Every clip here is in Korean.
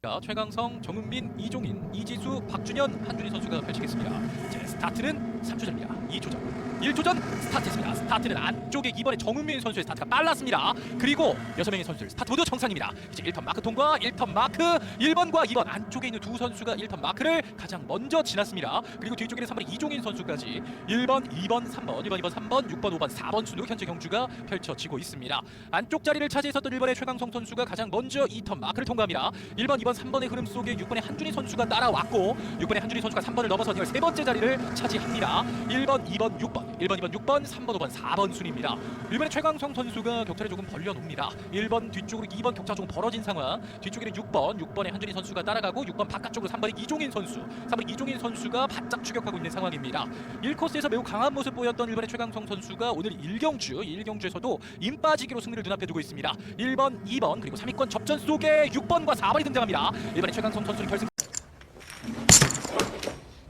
자, 최강성, 정은민, 이종인, 이지수, 박준현, 한준희 선수가 펼치겠습니다. 자, 스타트는 3초 전입니다. 2초 전. 1초 전 스타트했습니다. 스타트는 안쪽에 이번에 정은민 선수의 스타트가 빨랐습니다. 그리고 6명의 선수들 스타트 모두 정상입니다. 이제 1턴 마크 통과, 1턴 마크 1번과 2번 안쪽에 있는 두 선수가 1턴 마크를 가장 먼저 지났습니다. 그리고 뒤쪽에는 3번의 이종인 선수까지 1번, 2번, 3번, 1번, 2번, 3번, 6번, 5번, 4번 순으로 현재 경주가 펼쳐지고 있습니다. 안쪽 자리를 차지했었던 1번의 최강성 선수가 가장 먼저 2턴 마크를 통과합니다. 1번, 2번, 3번의 흐름 속에 6번의 한준희 선수가 따라왔고 6번의 한준희 선수가 3번을 넘어서 세 번째 자리를 차지합니다. 1번, 2번, 6번, 1번, 2번, 6번, 3번, 5번, 4번 순입니다. 1번의 최강성 선수가 격차를 조금 벌려놓습니다. 1번 뒤쪽으로 2번 격차가 조금 벌어진 상황. 뒤쪽에는 6번, 6번의 한준희 선수가 따라가고 6번 바깥쪽으로 3번의 이종인 선수, 3번의 이종인 선수가 바짝 추격하고 있는 상황입니다. 1코스에서 매우 강한 모습 보였던 1번의 최강성 선수가 오늘 1경주, 1경주에서도 임 빠지기로 승리를 눈앞에 두고 있습니다. 1번, 2번 그리고 3위권 접전 속에 6번과 4번이 등장합니다. 1번의 최강성 선수는 결승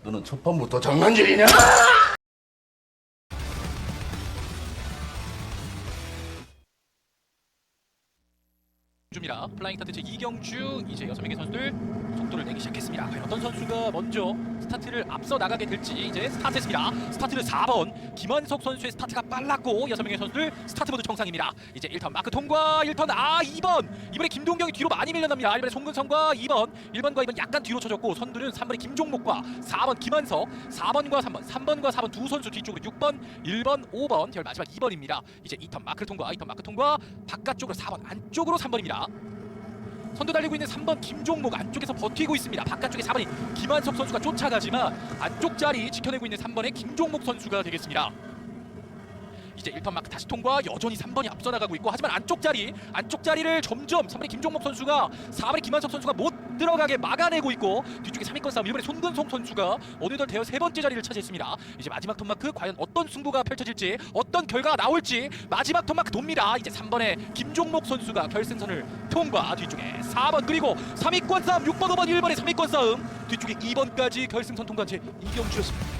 너는 첫 판부터 장난질이냐? 주입니다. 플라잉 스타트 제 2경주 이제 6명의 선수들 속도를 내기 시작했습니다. 과연 어떤 선수가 먼저 스타트를 앞서 나가게 될지 이제 스타트했습니다. 스타트는 4번 김한석 선수의 스타트가 빨랐고 6명의 선수들 스타트 모두 정상입니다. 이제 1턴 마크 통과 1턴 아 2번 이번에 김동경이 뒤로 많이 밀려납니다. 이번에 송근성과 2번 1번과 2번 약간 뒤로 쳐졌고 선두는 3번의 김종목과 4번 김한석 4번과 3번 3번과 4번 두 선수 뒤쪽으로 6번 1번 5번 결 마지막 2번입니다. 이제 2턴 마크 통과 2턴 마크 통과 바깥쪽으로 4번 안쪽으로 3번입니다. 선두 달리고 있는 3번 김종목 안쪽에서 버티고 있습니다. 바깥쪽에 4번이 김한석 선수가 쫓아가지만 안쪽 자리 지켜내고 있는 3번의 김종목 선수가 되겠습니다. 이제 1턴 마크 다시 통과 여전히 3번이 앞서 나가고 있고 하지만 안쪽 자리 안쪽 자리를 점점 3번의 김종목 선수가 4번의 김한석 선수가 못 들어가게 막아내고 있고 뒤쪽에 3위권 싸움 1번의 손근성 선수가 어느덧 대어 세 번째 자리를 차지했습니다. 이제 마지막 턴 마크 과연 어떤 승부가 펼쳐질지 어떤 결과가 나올지 마지막 턴 마크 돕니다. 이제 3번의 김종목 선수가 결승선을 통과 뒤쪽에 4번 그리고 3위권 싸움 6번 5번 1번의 3위권 싸움 뒤쪽에 2번까지 결승선 통과한 채 이경주였습니다.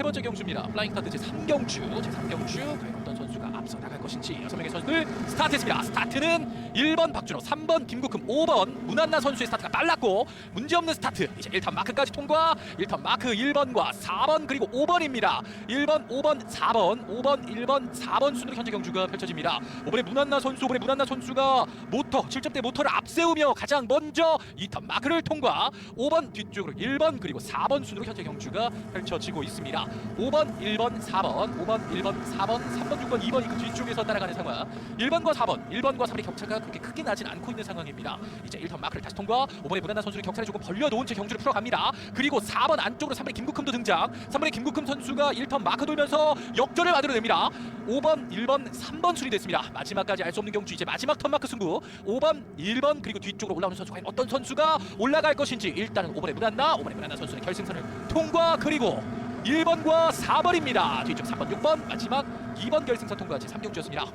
세 번째 경주입니다. 플라잉 스타트 제 3경주, 제 3경주 과연 어떤 선수가 앞서 나갈 것인지 여섯 명의 선수들 스타트했습니다. 스타트는 1번 박준호, 3번 김국흠, 5번 문한나 선수의 스타트가 빨랐고 문제없는 스타트. 이제 1턴 마크까지 통과. 1턴 마크 1번과 4번 그리고 5번입니다. 1번, 5번, 4번, 5번, 1번, 4번 순으로 현재 경주가 펼쳐집니다. 5번의 문한나 선수, 5번의 문한나 선수가 모터 7점대 모터를 앞세우며 가장 먼저 2턴 마크를 통과. 5번 뒤쪽으로 1번 그리고 4번 순으로 현재 경주가 펼쳐지고 있습니다. 5번, 1번, 4번, 5번, 1번, 4번, 3번, 6번, 2번이 그 뒤쪽에서 따라가는 상황. 1번과 4번, 1번과 3번의 격차가 그렇게 크게 나진 않고 있는 상황입니다. 이제 1턴 마크를 다시 통과. 5번의 무난한 선수는 격차를 조금 벌려놓은 채 경주를 풀어갑니다. 그리고 4번 안쪽으로 3번의 김국흠도 등장. 3번의 김국흠 선수가 1턴 마크 돌면서 역전을 만들어냅니다. 5번, 1번, 3번 수리됐습니다. 마지막까지 알 수 없는 경주 이제 마지막 턴 마크 승부. 5번, 1번 그리고 뒤쪽으로 올라오는 선수 과연 어떤 선수가 올라갈 것인지 일단은 5번의 무난나, 5번의 무난나 선수는 결승선을 통과 그리고 1번과 4번입니다. 뒤쪽 3번, 6번 마지막 2번 결승선 통과 제 3경주였습니다.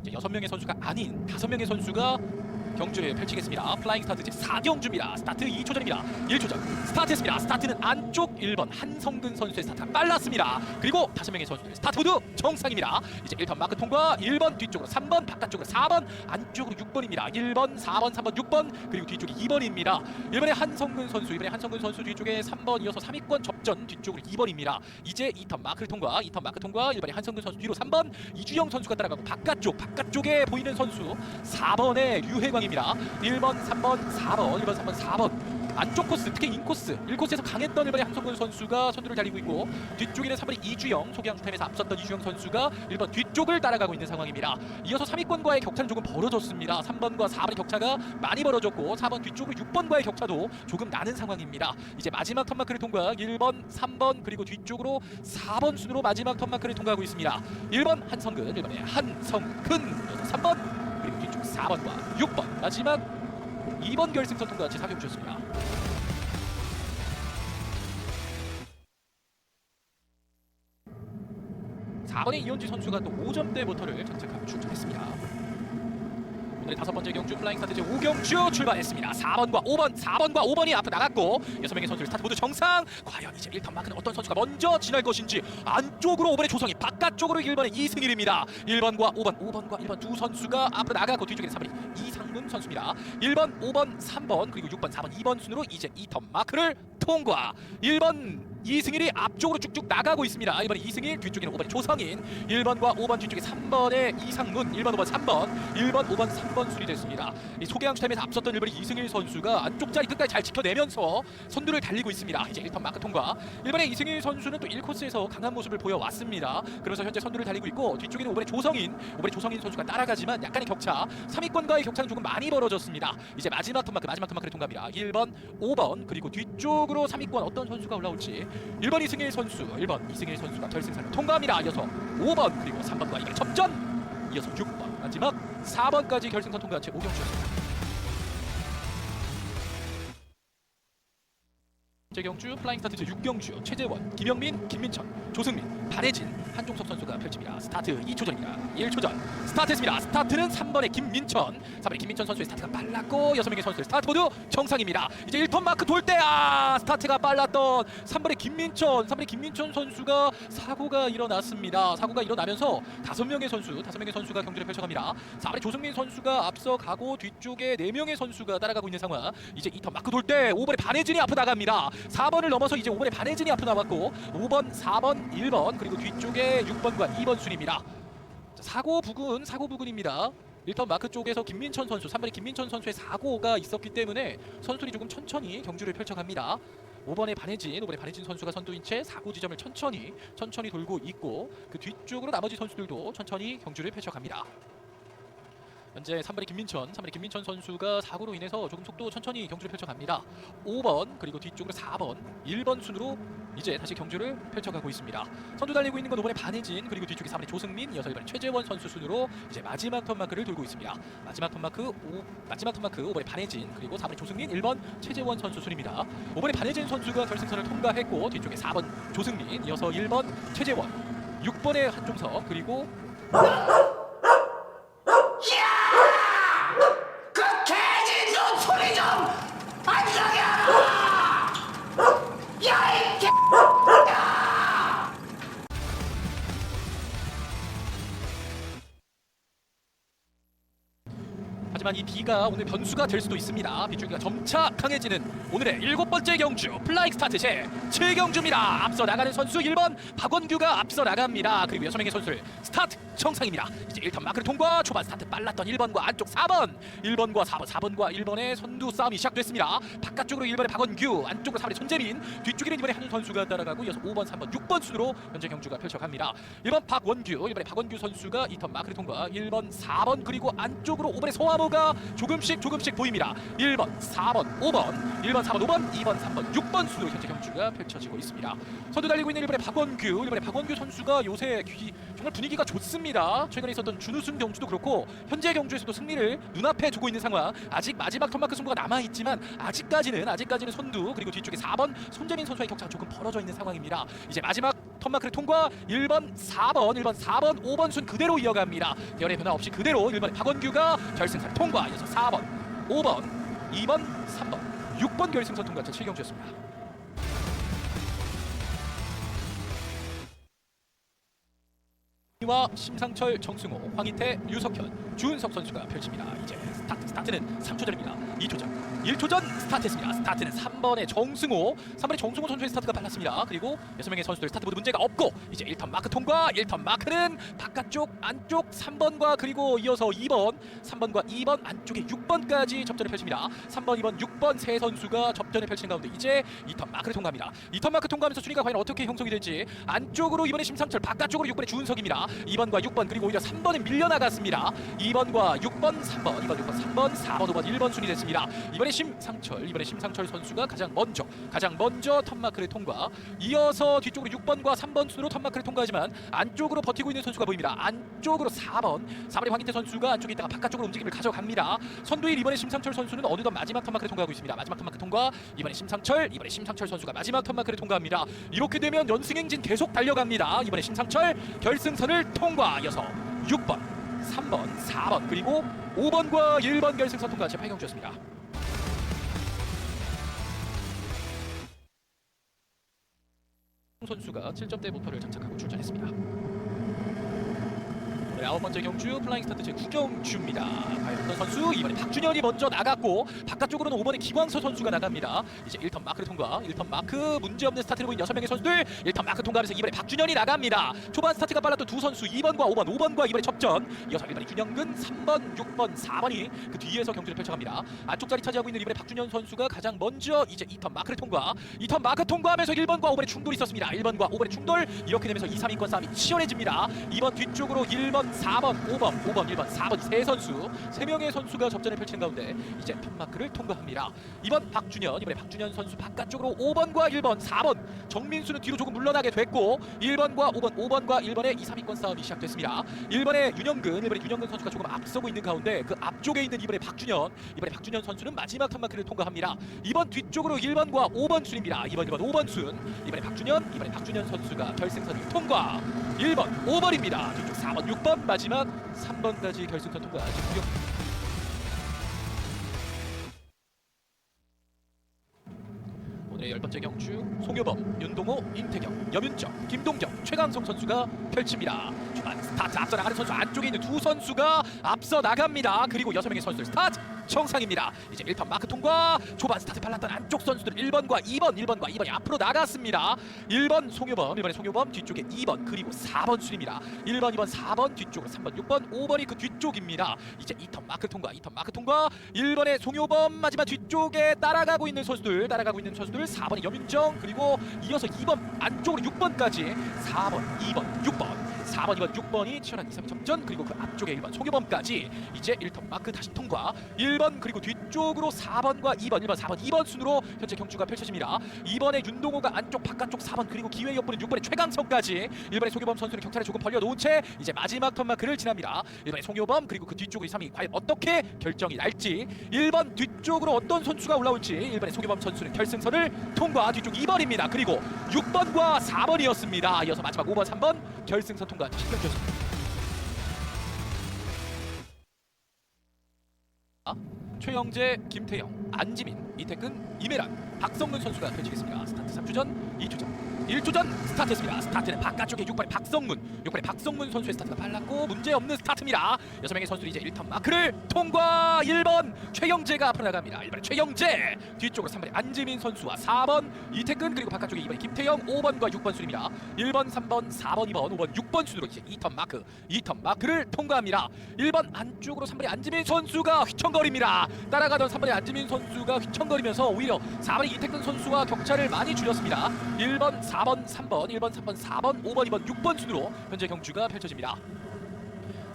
이제 여섯 명의 선수가 아닌 다섯 명의 선수가 경주를 펼치겠습니다. 플라잉 스타트 제 4경주입니다. 스타트 2초 전입니다. 1초 전 스타트했습니다. 스타트는 안쪽 1번 한성근 선수의 스타트가 빨랐습니다. 그리고 다섯 명의 선수들 스타트 모두 정상입니다. 이제 1번 마크 통과 1번 뒤쪽으로 3번 바깥쪽으로 4번 안쪽으로 6번입니다. 1번 4번 3번 6번 그리고 뒤쪽이 2번입니다. 1번의 한성근 선수 이번에 한성근 선수 뒤쪽에 3번 이어서 3위권 접전 뒤쪽으로 2번입니다. 이제 2턴 마크를 통과 2턴 마크 통과 1번의 한성근 선수 뒤로 3번 이주영 선수가 따라가고 바깥쪽 바깥쪽에 보이는 선수 4번의 류혜광 입니다. 1번 3번 4번 1번 3번 4번 안쪽 코스 특히 인코스 1코스에서 강했던 1번의 한성근 선수가 선두를 달리고 있고 뒤쪽에는 3번의 이주영 소개양 타임에서 앞섰던 이주영 선수가 1번 뒤쪽을 따라가고 있는 상황입니다. 이어서 3위권과의 격차는 조금 벌어졌습니다. 3번과 4번의 격차가 많이 벌어졌고 4번 뒤쪽으로 6번과의 격차도 조금 나는 상황입니다. 이제 마지막 턴마크를 통과 1번, 3번 그리고 뒤쪽으로 4번 순으로 마지막 턴마크를 통과하고 있습니다. 1번 한성근, 1번의 한성근, 3번 그리고 뒤쪽 4번과 6번 마지막 2번 결승선 통과 제 4경 주셨습니다. (4번의) 이현지 선수가 또 5점대 모터를 장착하고 출전했습니다. 오늘 다섯 번째 경주 플라잉 스타트 제 5경주 출발했습니다. 4번과 5번, 4번과 5번이 앞으로 나갔고 여섯 명의 선수들 스타트 모두 정상. 과연 이제 1턴 마크는 어떤 선수가 먼저 지날 것인지 안쪽으로 5번의 조성이 바깥쪽으로 1번의 이승일입니다. 1번과 5번, 5번과 1번 두 선수가 앞으로 나가고 뒤쪽에 3번이 이상문 선수입니다. 1번, 5번, 3번 그리고 6번, 4번, 2번 순으로 이제 2턴 마크를 통과. 1번 이승일이 앞쪽으로 쭉쭉 나가고 있습니다. 1번에 이승일, 뒤쪽에는 5번의 조성인, 1번과 5번 뒤쪽에 3번의 이상문, 1번, 5번, 3번, 1번, 5번, 3번 순이 됐습니다. 이 소개항 타임에서 앞섰던 1번의 이승일 선수가 안쪽 자리 끝까지 잘 지켜내면서 선두를 달리고 있습니다. 이제 1턴 마크 통과. 1번의 이승일 선수는 또 1코스에서 강한 모습을 보여왔습니다. 그래서 현재 선두를 달리고 있고 뒤쪽에는 5번의 조성인, 5번의 조성인 선수가 따라가지만 약간의 격차, 3위권과의 격차는 조금 많이 벌어졌습니다. 이제 마지막 턴 마크, 마지막 턴 마크를 통과합니다. 1번, 5번 그리고 뒤쪽으로 3위권 어떤 선수가 올라올지 1번 이승일 선수, 1번 이승일 선수가 결승선을 통과합니다. 이어서 5번 그리고 3번과 이번에 접전. 이어서 6번 마지막 4번까지 결승선 통과한 채 5경주였습니다. 제경주 플라잉 스타트 6경주 최재원, 김영민, 김민철, 조승민, 반혜진, 한종석 선수가 펼칩니다. 스타트 2초 전입니다. 1초 전 스타트했습니다. 스타트는 3번의 김민천, 3번의 김민천 선수의 스타트가 빨랐고 6명의 선수의 스타트 모두 정상입니다. 이제 1턴 마크 돌 때 아 스타트가 빨랐던 3번의 김민천, 3번의 김민천 선수가 사고가 일어났습니다. 사고가 일어나면서 5명의 선수, 5명의 선수가 경기를 펼쳐갑니다. 4번의 조승민 선수가 앞서가고 뒤쪽에 4명의 선수가 따라가고 있는 상황. 이제 2턴 마크 돌 때 5번의 반혜진이 앞으로 나갑니다. 4번을 넘어서 이제 5번의 반혜진이 앞으로 나왔고 5번, 4번, 1번 그리고 뒤쪽에 6번과 2번 순입니다. 자, 사고 부근, 사고 부근입니다. 1턴 마크 쪽에서 김민천 선수, 3번의 김민천 선수의 사고가 있었기 때문에 선수들이 조금 천천히 경주를 펼쳐갑니다. 5번의 반혜진, 5번의 반혜진 선수가 선두인 채 사고 지점을 천천히 천천히 돌고 있고 그 뒤쪽으로 나머지 선수들도 천천히 경주를 펼쳐갑니다. 현재 3번의 김민천, 3번의 김민천 선수가 사고로 인해서 조금 속도 천천히 경주를 펼쳐갑니다. 5번 그리고 뒤쪽으로 4번, 1번 순으로 이제 다시 경주를 펼쳐가고 있습니다. 선두 달리고 있는 건 5번의 반혜진 그리고 뒤쪽에 3번의 조승민, 이어서 1번의 최재원 선수 순으로 이제 마지막 턴마크를 돌고 있습니다. 마지막 턴마크 5, 마지막 턴마크 5번의 반혜진 그리고 4번의 조승민, 1번 최재원 선수 순입니다. 5번의 반혜진 선수가 결승선을 통과했고 뒤쪽에 4번 조승민, 이어서 1번 최재원, 6번의 한종석 그리고 하지만 이 비가 오늘 변수가 될 수도 있습니다. 빗줄기가 점차 강해지는 오늘의 일곱 번째 경주 플라잉 스타트 제 7경주입니다. 앞서 나가는 선수 1번 박원규가 앞서 나갑니다. 그리고 여섯 명의 선수들 스타트 정상입니다. 이제 1턴 마크를 통과 초반 스타트 빨랐던 1번과 안쪽 4번 1번과 4번 4번과 1번의 선두 싸움이 시작됐습니다. 바깥쪽으로 1번의 박원규 안쪽으로 3번의 손재민 뒤쪽에는 2번의 한윤 선수가 따라가고 이어서 5번 3번 6번 순으로 현재 경주가 펼쳐갑니다. 1번 박원규 1번의 박원규 선수가 2턴 마크를 통과 1번 4번 그리고 안쪽으로 5번의 소화모가 조금씩 조금씩 보입니다. 1번 4번 5번 1번 4번 5번 2번 3번 6번 순으로 현재 경주가 펼쳐지고 있습니다. 선두 달리고 있는 1번의 박원규 1번의 박원규 선수가 요새 귀, 정말 분위기가 좋습니다. 최근에 있었던 준우승 경주도 그렇고 현재 경주에서도 승리를 눈앞에 두고 있는 상황. 아직 마지막 턴마크 승부가 남아 있지만 아직까지는 아직까지는 선두 그리고 뒤쪽에 4번 손재민 선수의 격차가 조금 벌어져 있는 상황입니다. 이제 마지막 턴마크를 통과 1번 4번 1번 4번 5번 순 그대로 이어갑니다. 대열의 변화 없이 그대로 1번의 박원규가 결승선 통과 이어서 4번 5번 2번 3번 6번 결승선 통과 제 7경주였습니다. 와 심상철, 정승호, 황희태, 유석현, 주은석 선수가 펼칩니다. 이제 스타트 스타트는 3초 전입니다. 2초 전, 1초 전 스타트했습니다. 스타트는 3번의 정승호, 3번의 정승호 선수의 스타트가 빨랐습니다. 그리고 6명의 선수들 스타트 모두 문제가 없고 이제 1턴 마크 통과. 1턴 마크는 바깥쪽, 안쪽 3번과 그리고 이어서 2번, 3번과 2번 안쪽에 6번까지 접전을 펼칩니다. 3번, 2번, 6번 세 선수가 접전을 펼치는 가운데 이제 2턴 마크를 통과합니다. 2턴 마크 통과하면서 순위가 과연 어떻게 형성이 될지 안쪽으로 이번에 심상철, 바깥쪽으로 6번의 주은석입니다. 2번과 6번 그리고 오히려 3번이 밀려나갔습니다. 2번과 6번, 3번, 2번, 6번, 3번, 4번, 5번, 1번 순위 됐습니다. 이번에 심상철, 이번에 심상철 선수가 가장 먼저 가장 먼저 턴마크를 통과. 이어서 뒤쪽으로 6번과 3번 순으로 턴마크를 통과하지만 안쪽으로 버티고 있는 선수가 보입니다. 안쪽으로 4번, 4번의 황희태 선수가 안쪽에 있다가 바깥쪽으로 움직임을 가져갑니다. 선두일 이번에 심상철 선수는 어느덧 마지막 턴마크를 통과하고 있습니다. 마지막 턴마크 통과. 이번에 심상철, 이번에 심상철 선수가 마지막 턴마크를 통과합니다. 이렇게 되면 연승 행진 계속 달려갑니다. 이번에 심상철 결승선을 통과. 이어서 6번, 3번, 4번 그리고 5번과 1번 결승선 통과 제 8경주였습니다. 선수가 7점대 모터를 장착하고 출전했습니다. 네, 아홉 번째 경주 플라잉 스타트 제 9경주입니다. 과연 어떤 선수 이번에 박준현이 먼저 나갔고 바깥쪽으로는 5번의 기광서 선수가 나갑니다. 이제 1턴 마크를 통과 1턴 마크 문제없는 스타트를 보인 6명의 선수들 1턴 마크 통과하면서 이번에 박준현이 나갑니다. 초반 스타트가 빨랐던 두 선수 2번과 5번 5번과 이번에 접전 이어서 1번의 윤영근 3번 6번 4번이 그 뒤에서 경기를 펼쳐갑니다. 안쪽 자리 차지하고 있는 이번에 박준현 선수가 가장 먼저 이제 2턴 마크를 통과 2턴 마크 통과하면서 1번과 5번의 충돌이 있었습니다. 1번과 5번의 충돌 이렇게 되면서 2, 3위권 싸움이 치열해집니다. 2번 뒤쪽으로 1번, 4번, 5번, 5번, 1번, 4번 세 선수 세 명의 선수가 접전을 펼치는 가운데 이제 턴 마크를 통과합니다. 2번 박준현 이번에 박준현 선수 바깥쪽으로 5번과 1번, 4번 정민수는 뒤로 조금 물러나게 됐고 1번과 5번, 5번과 1번의 2, 3위권 싸움이 시작됐습니다. 1번의 윤영근, 1번의 윤영근 선수가 조금 앞서고 있는 가운데 그 앞쪽에 있는 이번에 박준현, 이번에 박준현 선수는 마지막 턴 마크를 통과합니다. 2번 뒤쪽으로 1번과 5번 순입니다. 2번, 1번, 5번 순. 이번에 박준현, 이번에 박준현 선수가 결승선을 통과. 1번, 5번입니다. 뒤쪽 4번, 6번 마지막 3번까지 결승선 통과. 지금 구경- 오늘의 열 번째 경주 송효범, 윤동호, 임태경, 염윤정, 김동정, 최강성 선수가 펼칩니다. 초반 스타트 앞서 나가는 선수 안쪽에 있는 두 선수가 앞서 나갑니다. 그리고 여섯 명의 선수들 스타트 정상입니다. 이제 1턴 마크 통과 초반 스타트 발랐던 안쪽 선수들 1번과 2번, 1번과 2번이 앞으로 나갔습니다. 1번 송효범, 1번의 송효범 뒤쪽에 2번 그리고 4번 순입니다. 1번, 2번, 4번 뒤쪽으로 3번, 6번, 5번이 그 뒤쪽입니다. 이제 2턴 마크 통과, 2턴 마크 통과 1번의 송효범 마지막 뒤쪽에 따라가고 있는 선수들 따라가고 있는 선수들 4번의 염윤정 그리고 이어서 2번 안쪽으로 6번까지 4번, 2번, 6번 4번, 2번, 6번이 치열한 2, 3위 접전 그리고 그 앞쪽에 1번 송효범까지 이제 1턴 마크 다시 통과. 1번 그리고 뒤쪽으로 4번과 2번, 1번, 4번, 2번 순으로 현재 경주가 펼쳐집니다. 2번의 윤동호가 안쪽 바깥쪽 4번 그리고 기회 엿보는 6번의 최강성까지 1번의 송효범 선수는 격차를 조금 벌려놓은 채 이제 마지막 턴 마크를 지납니다. 1번의 송효범 그리고 그 2, 3위 과연 어떻게 결정이 날지 1번 뒤쪽으로 어떤 선수가 올라올지 1번의 송효범 선수는 결승선을 통과 뒤쪽 2번입니다. 그리고 6번과 4번이었습니다. 이어서 마지막 5번, 3번 결승선 통과. 10경주였습니다 최영재, 김태영, 안지민, 이태근, 이메란, 박성근 선수가 펼치겠습니다. 스타트 3주전, 2주전, 1주전 스타트했습니다. 스타트는 바깥쪽에 6번의 박성문, 6번의 박성문 선수의 스타트가 빨랐고 문제없는 스타트입니다. 6명의 선수들이 이제 1턴 마크를 통과 1번 최영재가 앞으로 나갑니다. 1번의 최영재 뒤쪽으로 3번의 안지민 선수와 4번 이태근 그리고 바깥쪽에 2번의 김태영 5번과 6번 순입니다. 1번, 3번, 4번, 2번, 5번, 6번 순으로 이제 2턴 마크, 2턴 마크를 통과합니다. 1번 안쪽으로 3번의 안지민 선수가 휘청거립니다. 따라가던 3번의 안지민 선수가 휘청거리면서 오히려 4번의 이태근 선수와 격차를 많이 줄였습니다. 1번, 4 번, 3번, 1번, 3번, 4번, 5번, 2번, 6번 순으로 현재 경주가 펼쳐집니다.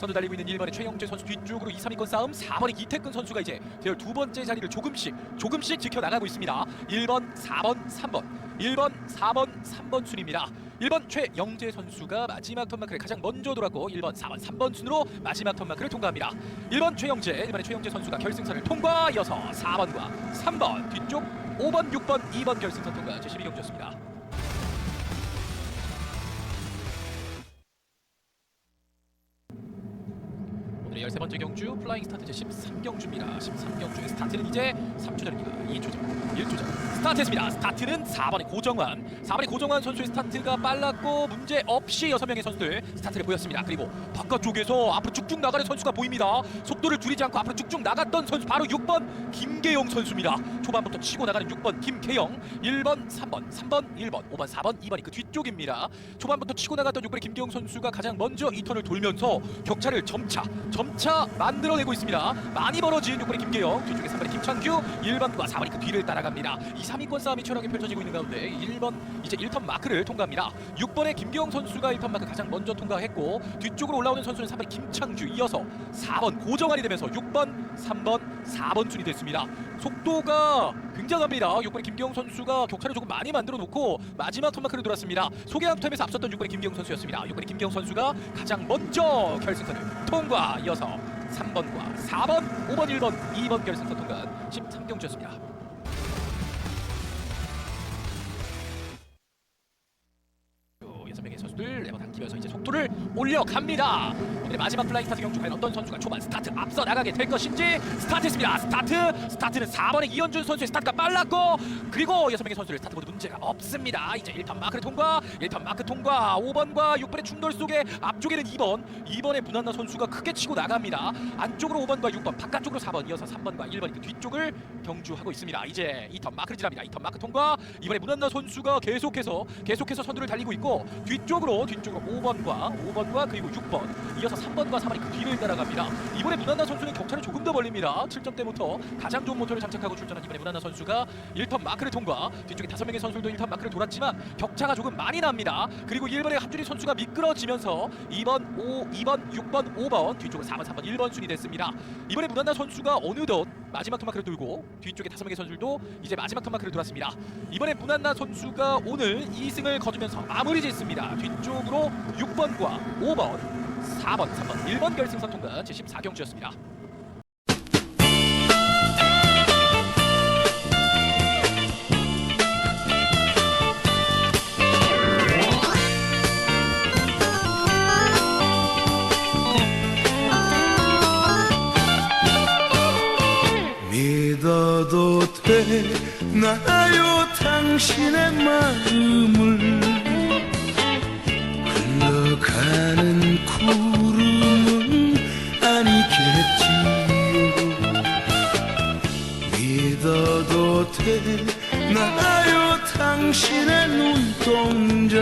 선두 달리고 있는 1번의 최영재 선수 뒤쪽으로 2, 3위권 싸움 4번의 이태근 선수가 이제 대열 두 번째 자리를 조금씩 조금씩 지켜나가고 있습니다. 1번, 4번, 3번. 1번, 4번, 3번 순입니다. 1번 최영재 선수가 마지막 턴마크를 가장 먼저 돌았고 1번, 4번, 3번 순으로 마지막 턴마크를 통과합니다. 1번 최영재, 1번의 최영재 선수가 결승선을 통과 이어서 4번과 3번 뒤쪽 5번, 6번, 2번 결승선 통과 제12경주였습니다 오늘의 13번째 경주 플라잉 스타트 제 13경주입니다. 13경주의 스타트는 이제 3초 전입니다. 2초 전, 1초 전 스타트했습니다. 스타트는 4번의 고정환 4번의 고정환 선수의 스타트가 빨랐고 문제 없이 6명의 선수들 스타트를 보였습니다. 그리고 바깥쪽에서 앞으로 쭉쭉 나가는 선수가 보입니다. 속도를 줄이지 않고 앞으로 쭉쭉 나갔던 선수 바로 6번 김계영 선수입니다. 초반부터 치고 나가는 6번 김계영 1번, 3번, 3번, 1번, 5번, 4번, 2번이 그 뒤쪽입니다. 초반부터 치고 나갔던 6번의 김계영 선수가 가장 먼저 이 턴을 돌면서 격차를 점차 점차 만들어내고 있습니다. 많이 벌어진 6번의 김계영 뒤쪽에 3번의 김창규 1번과 4번이 그 뒤를 따라갑니다. 2, 3위권 싸움이 치열하게 펼쳐지고 있는 가운데 1번 이제 1턴 마크를 통과합니다. 6번의 김계영 선수가 1턴 마크 가장 먼저 통과했고 뒤쪽으로 올라오는 선수는 3번의 김창규 이어서 4번 고정환이 되면서 6번, 3번, 4번 순이 됐습니다. 속도가 굉장합니다. 6번의 김계영 선수가 격차를 조금 많이 만들어 놓고 마지막 턴마크를 돌았습니다. 소개한 턴에서 앞섰던 6번의 김계영 선수였습니다. 6번의 김계영 선수가 가장 먼저 결승선을 통과 이어서 3번과 4번, 5번, 1번, 2번 결승선 통과한 13경주였습니다. 여섯 명의 선수 선수들 레버 당기면서 이제 속도를 올려갑니다. 오늘의 마지막 플라잉 스타트 경주 과연 어떤 선수가 초반 스타트 앞서 나가게 될 것인지 스타트했습니다. 스타트 스타트는 4번의 이현준 선수의 스타트가 빨랐고 그리고 여섯 명의 선수들 스타트 모두 문제가 없습니다. 이제 1판 마크를 통과, 1판 마크 통과, 5번과 6번의 충돌 속에 앞쪽에는 2번, 2번의 문한나 선수가 크게 치고 나갑니다. 안쪽으로 5번과 6번, 바깥쪽으로 4번, 이어서 3번과 1번이 그 뒤쪽을 경주하고 있습니다. 이제 2턴 마크를 지납니다. 2턴 마크 통과. 이번에 문한나 선수가 계속해서 계속해서 선두를 달리고 있고 뒤쪽으로 뒤쪽으로 5번과 5번 과 그리고 6번, 이어서 3번과 4번이 그 뒤를 따라갑니다. 이번에 문한나 선수는 격차를 조금 더 벌립니다. 7점대부터 가장 좋은 모터를 장착하고 출전한 이번에 문한나 선수가 1턴 마크를 통과. 뒤쪽에 다섯 명의 선수들도 1턴 마크를 돌았지만 격차가 조금 많이 납니다. 그리고 1번의 한준희 선수가 미끄러지면서 2번, 5, 2번, 6번, 5번 뒤쪽으로 4번, 3번, 1번 순이 됐습니다. 이번에 문한나 선수가 어느덧 마지막 턴마크를 돌고 뒤쪽에 다섯 명의 선수들도 이제 마지막 턴마크를 돌았습니다. 이번에 문한나 선수가 오늘 2승을 거두면서 마무리 짓습니다. 뒤쪽으로 6번과 5번, 4번, 3번, 1번 결승선 통과 74경주였습니다. 나요 당신의 마음을. 흘러가는 구름은 아니겠지요. 믿어도 되나요 당신의 눈동자.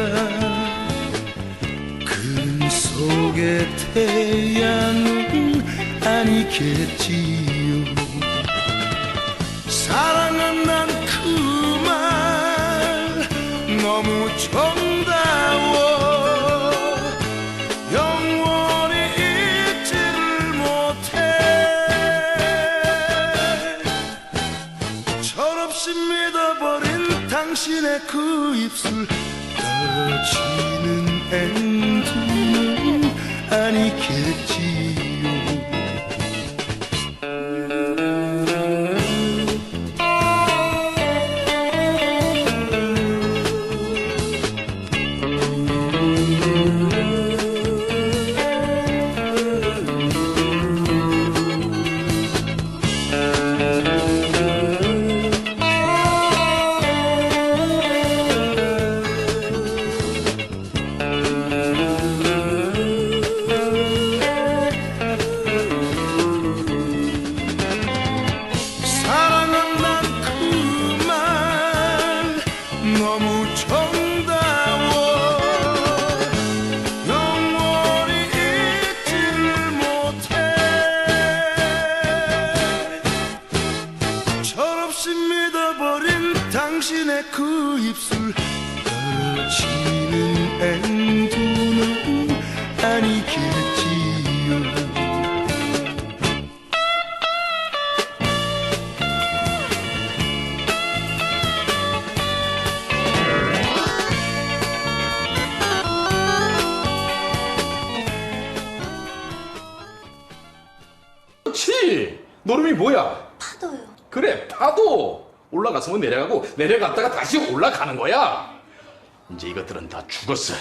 근 속의 태양은 아니겠지요. 사랑은 난 그 입술 떨어지는 행동은 아니겠지 당신의 그 입술 떨어지는 행동은 아니겠지요 그렇지. 노름이 뭐야? 올라갔으면 내려가고 내려갔다가 다시 올라가는 거야. 이제 이것들은 다 죽었어.